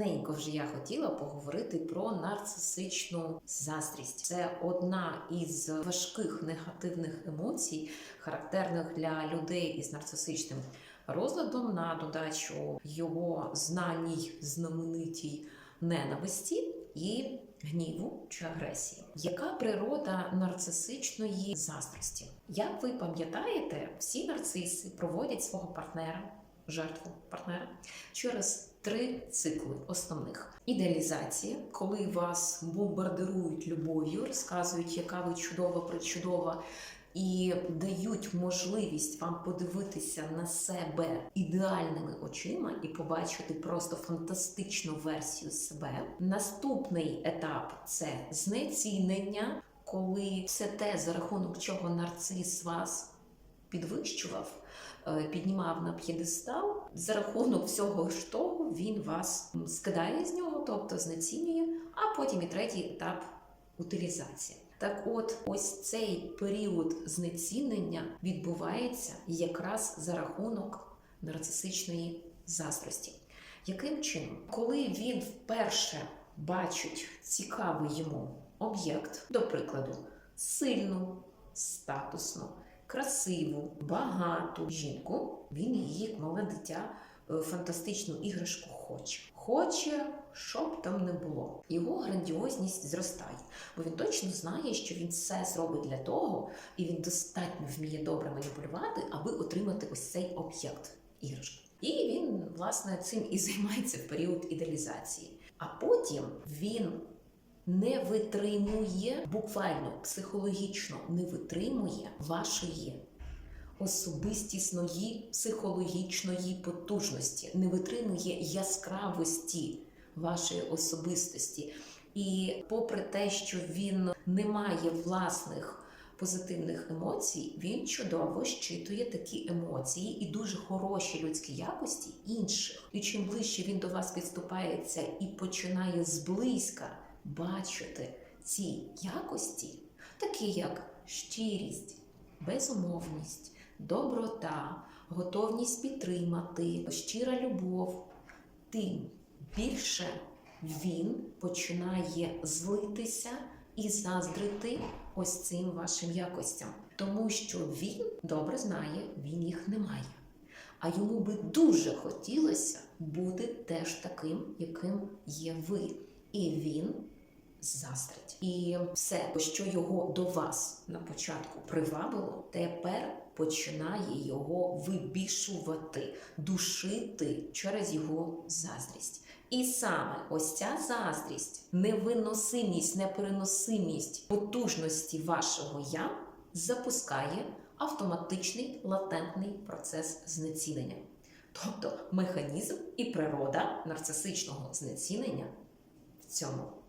давненько вже я хотіла поговорити про нарцисичну заздрість. Це одна із важких негативних емоцій, характерних для людей із нарцисичним розладом, на додачу його знаній знаменитій ненависті і гніву чи агресії. Яка природа нарцисичної заздрості? Як ви пам'ятаєте, всі нарциси проводять свого партнера, жертву партнера через три цикли основних: ідеалізація, коли вас бомбардирують любов'ю, розказують, яка ви чудова, причудова. І дають можливість вам подивитися на себе ідеальними очима і побачити просто фантастичну версію себе. Наступний етап це знецінення, коли все те, за рахунок чого нарцис вас підвищував, е, піднімав на п'єдестал, за рахунок всього ж того він вас скидає з нього, тобто знецінює. А потім і третій етап утилізація. Так, от, ось цей період знецінення відбувається якраз за рахунок нарцисичної заздрості. Яким чином, коли він вперше бачить цікавий йому об'єкт, до прикладу, сильну, статусну, красиву, багату жінку, він її, мале дитя, е, фантастичну іграшку хоче. Хоче, щоб там не було. Його грандіозність зростає, бо він точно знає, що він все зробить для того, і він достатньо вміє добре маніпулювати, аби отримати ось цей об'єкт іграшки. І він, власне, цим і займається в період ідеалізації. А потім він не витримує, буквально психологічно не витримує вашої особистісної психологічної потужності, не витримує яскравості вашої особистості. І попри те, що він не має власних позитивних емоцій, він чудово щитує такі емоції і дуже хороші людські якості інших. І чим ближче він до вас підступається і починає зблизька бачити ці якості, такі як щирість, безумовність, доброта, готовність підтримати, щира любов, тим більше він починає злитися і заздрити ось цим вашим якостям, тому що він добре знає, він їх не має. А йому би дуже хотілося бути теж таким, яким є ви. І він заздрить. І все, що його до вас на початку привабило, тепер починає його вибішувати, душити через його заздрість. І саме ось ця заздрість, невиносимість, непереносимість потужності вашого я запускає автоматичний латентний процес знецінення. Тобто механізм і природа нарцисичного знецінення в цьому.